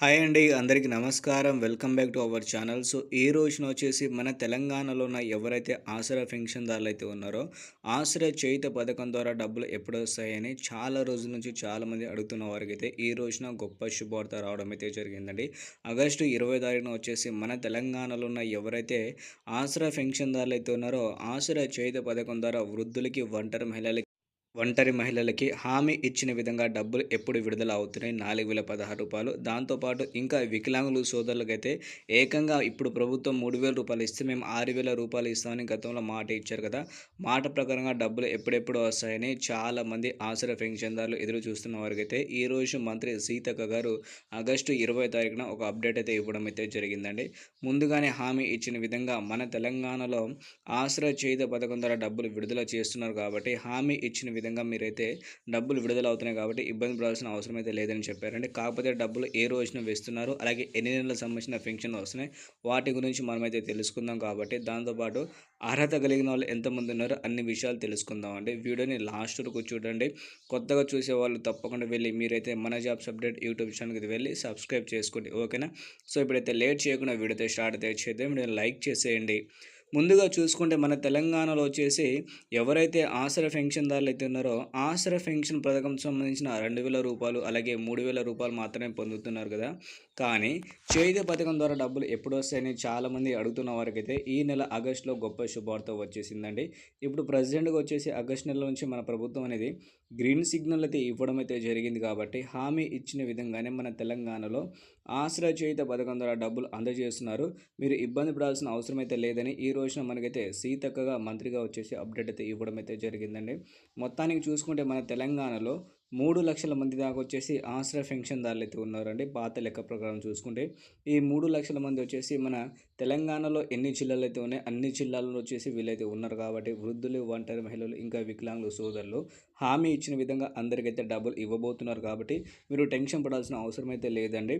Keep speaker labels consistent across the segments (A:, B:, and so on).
A: Hi అండి అందరికీ నమస్కారం. Welcome back to our channel. So ఈ రోజున వచ్చేసి మన తెలంగాణలో ఉన్న ఎవరైతే ఆసరా పెన్షన్దారులు అయితే ఉన్నారో ఆసరా చేయుత పథకం ద్వారా డబ్బులు ఎప్పుడు వస్తాయని చాలా రోజుల నుంచి చాలామంది అడుగుతున్న వారికి అయితే ఈ రోజున గొప్ప శుభవార్త రావడం అయితే జరిగిందండి. ఆగస్టు ఇరవై తారీఖున వచ్చేసి మన తెలంగాణలో ఉన్న ఎవరైతే ఆసరా పెన్షన్దారులు అయితే ఉన్నారో ఆసరా చేయుత పథకం ద్వారా వృద్ధులకి ఒంటరి మహిళలకి ఒంటరి మహిళలకి హామీ ఇచ్చిన విధంగా డబ్బులు ఎప్పుడు విడుదల అవుతున్నాయి? నాలుగు వేల పదహారు రూపాయలు. దాంతోపాటు ఇంకా వికలాంగులు సోదరులకైతే ఏకంగా ఇప్పుడు ప్రభుత్వం మూడు వేల రూపాయలు ఇస్తే మేము ఆరు వేల రూపాయలు ఇస్తామని గతంలో మాట ఇచ్చారు కదా. మాట ప్రకారంగా డబ్బులు ఎప్పుడెప్పుడు వస్తాయని చాలామంది ఆసర పెన్షన్దారులు ఎదురు చూస్తున్న వారికైతే ఈరోజు మంత్రి సీతక్క గారు ఆగస్టు ఇరవై తారీఖున ఒక అప్డేట్ అయితే ఇవ్వడం అయితే జరిగిందండి. ముందుగానే హామీ ఇచ్చిన విధంగా మన తెలంగాణలో ఆసరా చేత పథకం ద్వారా డబ్బులు విడుదల చేస్తున్నారు కాబట్టి హామీ ఇచ్చిన విధంగా మీరైతే డబ్బులు విడుదల అవుతున్నాయి కాబట్టి ఇబ్బంది పడాల్సిన అవసరం అయితే లేదని చెప్పారండి కాకపోతే డబ్బులు ఏ రోజున వేస్తున్నారు అలాగే ఎన్ని నెలలకు సంబంధించిన పెన్షన్ వస్తున్నాయి వాటి గురించి మనమైతే తెలుసుకుందాం కాబట్టి దాంతోపాటు అర్హత కలిగిన వాళ్ళు ఎంతమంది ఉన్నారో అన్ని విషయాలు తెలుసుకుందాం అండి. వీడియోని లాస్ట్ వరకు చూడండి. కొత్తగా చూసే వాళ్ళు తప్పకుండా వెళ్ళి మీరైతే మన జాబ్స్ అప్డేట్ యూట్యూబ్ ఛానల్కి వెళ్ళి సబ్స్క్రైబ్ చేసుకోండి. ఓకేనా? సో ఇప్పుడైతే లేట్ చేయకుండా వీడియో స్టార్ట్ అయితే చేద్దాం. లైక్ చేసేయండి. ముందుగా చూసుకుంటే మన తెలంగాణలో వచ్చేసి ఎవరైతే ఆసర పెన్షన్దారులు అయితే ఉన్నారో ఆసర పెన్షన్ పథకం సంబంధించిన రెండు వేల రూపాయలు అలాగే మూడు వేల రూపాయలు మాత్రమే పొందుతున్నారు కదా. కానీ చేతి పథకం ద్వారా డబ్బులు ఎప్పుడు వస్తాయని చాలామంది అడుగుతున్న వారికైతే ఈ నెల ఆగస్టులో గొప్ప శుభార్త వచ్చేసిందండి. ఇప్పుడు ప్రజెంట్గా వచ్చేసి ఆగస్ట్ నెల నుంచి మన ప్రభుత్వం అనేది గ్రీన్ సిగ్నల్ అయితే ఇవ్వడం అయితే జరిగింది కాబట్టి హామీ ఇచ్చిన విధంగానే మన తెలంగాణలో ఆశ్రయ చేయుత పథకం ద్వారా డబ్బులు అందజేస్తున్నారు. మీరు ఇబ్బంది పడాల్సిన అవసరం అయితే లేదని ఈ రోజున మనకైతే సీతక్కగా మంత్రిగా వచ్చేసి అప్డేట్ అయితే ఇవ్వడం అయితే జరిగిందండి. మొత్తానికి చూసుకుంటే మన తెలంగాణలో మూడు లక్షల మంది దాకా వచ్చేసి ఆశ్రయ పెన్షన్దారులు అయితే ఉన్నారండి. పాత లెక్క ప్రకారం చూసుకుంటే ఈ మూడు లక్షల మంది వచ్చేసి మన తెలంగాణలో ఎన్ని జిల్లాలు అయితే ఉన్నాయి అన్ని జిల్లాల్లో వచ్చేసి వీళ్ళైతే ఉన్నారు కాబట్టి వృద్ధులు ఒంటరి మహిళలు ఇంకా వికలాంగులు సోదరులు హామీ ఇచ్చిన విధంగా అందరికైతే డబ్బులు ఇవ్వబోతున్నారు కాబట్టి మీరు టెన్షన్ పడాల్సిన అవసరం అయితే లేదండి.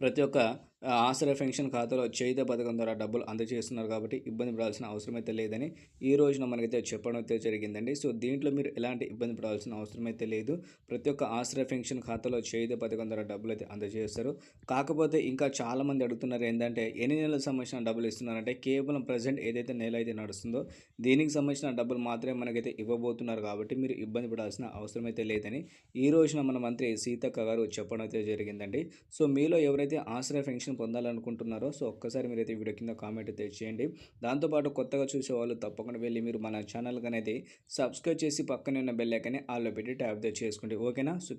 A: ప్రతి ఒక్క ఆశ్రయ పెన్షన్ ఖాతాలో చేయిత పథకం ద్వారా డబ్బులు అందజేస్తున్నారు కాబట్టి ఇబ్బంది పడాల్సిన అవసరం అయితే లేదని ఈ రోజున మనకైతే చెప్పడం అయితే జరిగిందండి. సో దీంట్లో మీరు ఎలాంటి ఇబ్బంది పడాల్సిన అవసరం అయితే లేదు. ప్రతి ఒక్క ఆశ్రయ పెన్షన్ ఖాతాలో చేయిత పథకం ద్వారా డబ్బులు అయితే అందజేస్తారు. కాకపోతే ఇంకా చాలామంది అడుగుతున్నారు ఏంటంటే ఎన్ని నెలలకు సంబంధించిన డబ్బులు ఇస్తున్నారంటే కేవలం ప్రజెంట్ ఏదైతే నెల అయితే నడుస్తుందో దీనికి సంబంధించిన డబ్బులు మాత్రమే మనకైతే ఇవ్వబోతున్నారు కాబట్టి మీరు ఇబ్బంది పడాల్సిన అవసరం అయితే లేదని ఈ రోజున మన మంత్రి సీతక్క గారు చెప్పడం అయితే జరిగిందండి. సో మీలో ఎవరైతే ఆశ్రయ పెన్షన్ పొందాలనుకుంటున్నారో సో ఒక్కసారి మీరైతే వీడియో కింద కామెంట్ అయితే చేయండి. దాంతోపాటు కొత్తగా చూసే వాళ్ళు తప్పకుండా వెళ్ళి మీరు మన ఛానల్ అనేది సబ్స్క్రైబ్ చేసి పక్కనే ఉన్న బెల్ ఐకనే ఆల్లో పెట్టి ట్యాప్ చేసుకోండి ఓకేనా? సో